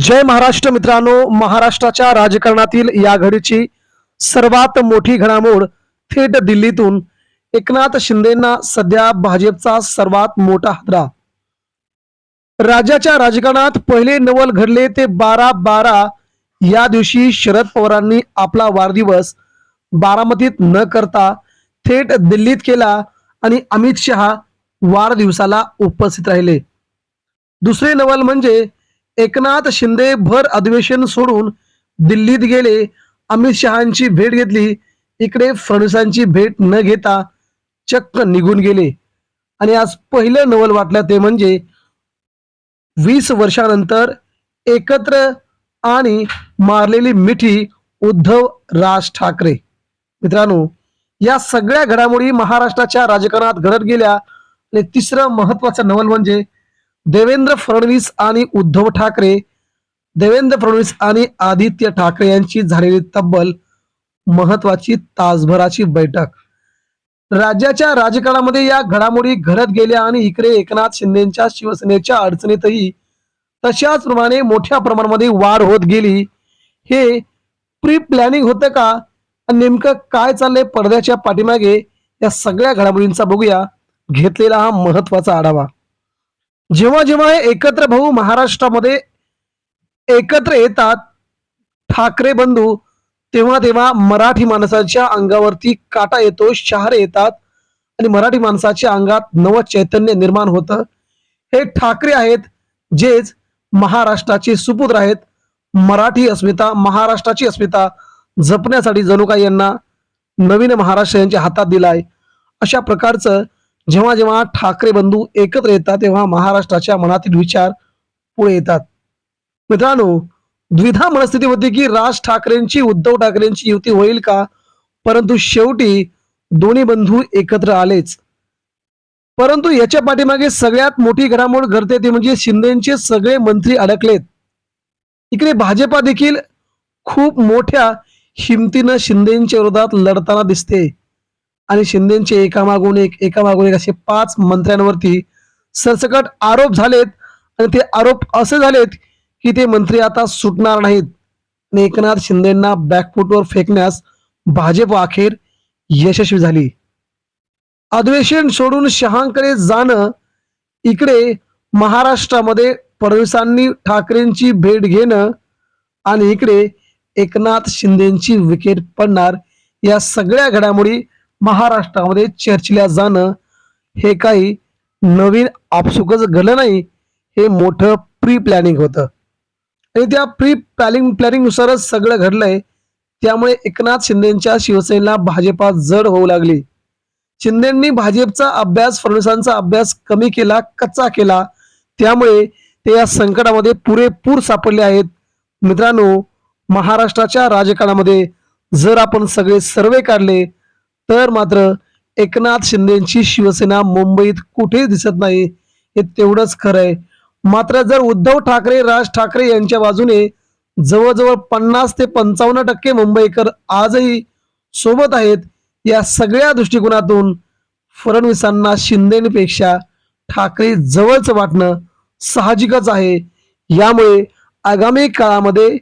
जय महाराष्ट्र मित्रांनो महाराष्ट्राच्या राजकारणातील या घडीची सर्वात मोठी घडामोड थेट दिल्लीतून एकनाथ शिंदेना सध्या भाजपचा सर्वात मोठा हादरा. राज्याच्या राजकारणात पहिले नवल घडले ते बारा बारा या दिवशी शरद पवारांनी आपला वाढदिवस बारामतीत न करता थेट दिल्लीत केला आणि अमित शहा वाढदिवसाला उपस्थित राहिले. दुसरे नवल म्हणजे एकनाथ शिंदे भर अधिवेशन सोडून दिल्लीत गेले. अमित शहांची भेट घेतली. इकडे फडणवीसांची भेट न घेता चक्क निघून गेले. आणि आज पहिलं नवल वाटलं ते म्हणजे वीस वर्षानंतर एकत्र आणि मारलेली मिठी उद्धव राज ठाकरे. मित्रांनो या सगळ्या घडामोडी महाराष्ट्राच्या राजकारणात घडत गेल्या. आणि तिसरं महत्वाचं नवल म्हणजे देवेंद्र फडणवीस आणि उद्धव ठाकरे. देवेंद्र फडणवीस आणि आदित्य ठाकरे यांची झालेली तब्बल महत्वाची तासभराची बैठक. राज्याच्या राजकारणामध्ये या घडामोडी घडत गेल्या आणि इकडे एकनाथ शिंदेच्या शिवसेनेच्या अडचणीतही तशाच प्रमाणे मोठ्या प्रमाणामध्ये वाढ होत गेली. हे प्री प्लॅनिंग होतं का? नेमकं काय चाललंय? पडद्याच्या पाठीमागे या सगळ्या घडामोडींचा बघूया. घेतलेला हा महत्त्वाचा आढावा. जेव्हा जेव्हा हे एकत्र भाऊ महाराष्ट्रामध्ये एकत्र येतात ठाकरे बंधू तेव्हा तेव्हा मराठी माणसाच्या अंगावरती काटा येतो शहारे येतात आणि मराठी माणसाच्या अंगात नव चैतन्य निर्माण होतं. हे ठाकरे आहेत जेच महाराष्ट्राचे सुपुत्र आहेत. मराठी अस्मिता महाराष्ट्राची अस्मिता जपण्यासाठी जणू काही यांना नवीन महाराष्ट्र यांच्या हातात दिलाय. अशा प्रकारचं जेव्हा जेव्हा ठाकरे बंधू एकत्र येतात तेव्हा महाराष्ट्राच्या मनातील विचार पुढे येतात. मित्रांनो द्विधा मनस्थिती होती की राज ठाकरेंची उद्धव ठाकरेंची युती होईल का? परंतु शेवटी दोन्ही बंधू एकत्र आलेच. परंतु याच्या पाठीमागे सगळ्यात मोठी घडामोड घडते ती म्हणजे शिंदेचे सगळे मंत्री अडकलेत. इकडे भाजपा देखील खूप मोठ्या हिमतीनं शिंदेच्या विरोधात लढताना दिसते. आणि शिंदेचे एकामागून एक एकामागून एक असे पाच मंत्र्यांवरती सरसकट आरोप झालेत. आणि ते आरोप असे झालेत की ते मंत्री आता सुटणार नाहीत. आणि एकनाथ शिंदेना बॅकफुटवर फेकण्यास भाजप अखेर यशस्वी झाली. अधिवेशन सोडून शहांकडे जाणं इकडे महाराष्ट्रामध्ये फडणवीसांनी ठाकरेंची भेट घेणं आणि इकडे एकनाथ शिंदेची विकेट पडणार या सगळ्या घडामोडी महाराष्ट्रामध्ये चर्चिल्या जाणं हे काही नवीन आपसुकच घडलं नाही हे मोठं प्री प्लॅनिंग होतं. आणि त्या प्री प्लॅनिंग प्लॅनिंगनुसारच सगळं घडलंय. त्यामुळे एकनाथ शिंदेच्या शिवसेनेला भाजपा जड होऊ लागली. शिंदेंनी भाजपचा अभ्यास फडणवीसांचा अभ्यास कमी केला कच्चा केला. त्यामुळे ते या संकटामध्ये पुरेपूर सापडले आहेत. मित्रांनो महाराष्ट्राच्या राजकारणामध्ये जर आपण सगळे सर्वे काढले तर मात्र एकनाथ शिंदेची शिवसेना मुंबईत कुठे दिसत नाही हे तेवढंच खरं आहे मात्र जर उद्धव ठाकरे राज ठाकरे यांच्या बाजूने जवळजवळ पन्नास ते पंचावन्न टक्के मुंबईकर आजही सोबत आहेत या सगळ्या दृष्टिकोनातून फडणवीसांना शिंदेपेक्षा ठाकरे जवळच वाटणं साहजिकच आहे. यामुळे आगामी काळामध्ये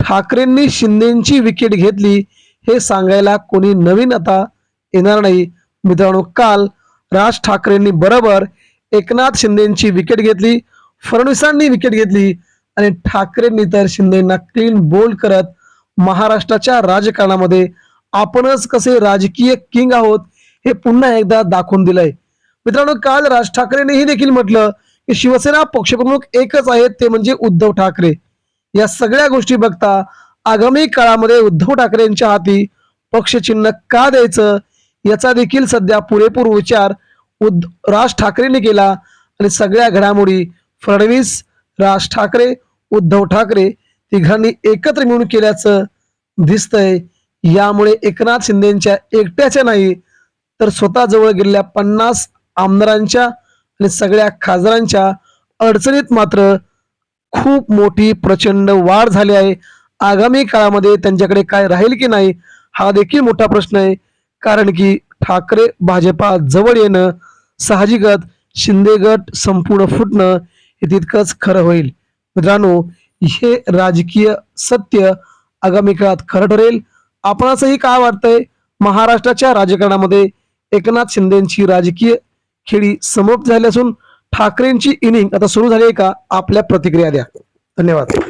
ठाकरेंनी शिंदेची विकेट घेतली हे सांगायला कोणी नवीन आता येणार नाही. मित्रांनो काल राज ठाकरेंनी बरोबर एकनाथ शिंदेची विकेट घेतली फडणवीसांनी विकेट घेतली आणि ठाकरेंनी तर शिंदेना क्लीन बोल्ड करत महाराष्ट्राच्या राजकारणामध्ये आपणच कसे राजकीय किंग आहोत हे पुन्हा एकदा दाखवून दिलंय. मित्रांनो काल राज ठाकरेंनी हे देखील म्हटलं की शिवसेना पक्षप्रमुख एकच आहेत ते म्हणजे उद्धव ठाकरे. या सगळ्या गोष्टी बघता आगामी काळामध्ये उद्धव ठाकरेंच्या हाती पक्षचिन्ह का द्यायचं याचा देखील सध्या पुरेपूर विचार उद्ध राज ठाकरेंनी केला आणि सगळ्या घडामोडी फडणवीस राज ठाकरे उद्धव ठाकरे तिघांनी एकत्र मिळून केल्याचं दिसतंय. यामुळे एकनाथ शिंदेच्या एकट्याच्या नाही तर स्वतः जवळ गेलेल्या पन्नास आमदारांच्या आणि सगळ्या खासदारांच्या अडचणीत मात्र खूप मोठी प्रचंड वाढ झाली आहे. आगामी काळामध्ये त्यांच्याकडे काय राहील की नाही हा देखील मोठा प्रश्न आहे. कारण की ठाकरे भाजपा जवळ येणं साहजिकच शिंदे गट संपूर्ण फुटणं हे तितकंच खरं होईल. मित्रांनो हे राजकीय सत्य आगामी काळात खरं ठरेल. आपणासही काय वाटतंय? महाराष्ट्राच्या राजकारणामध्ये एकनाथ शिंदेची राजकीय खेळी समाप्त झाली असून ठाकरेंची इनिंग आता सुरू झाली आहे का? आपल्या प्रतिक्रिया द्या. धन्यवाद.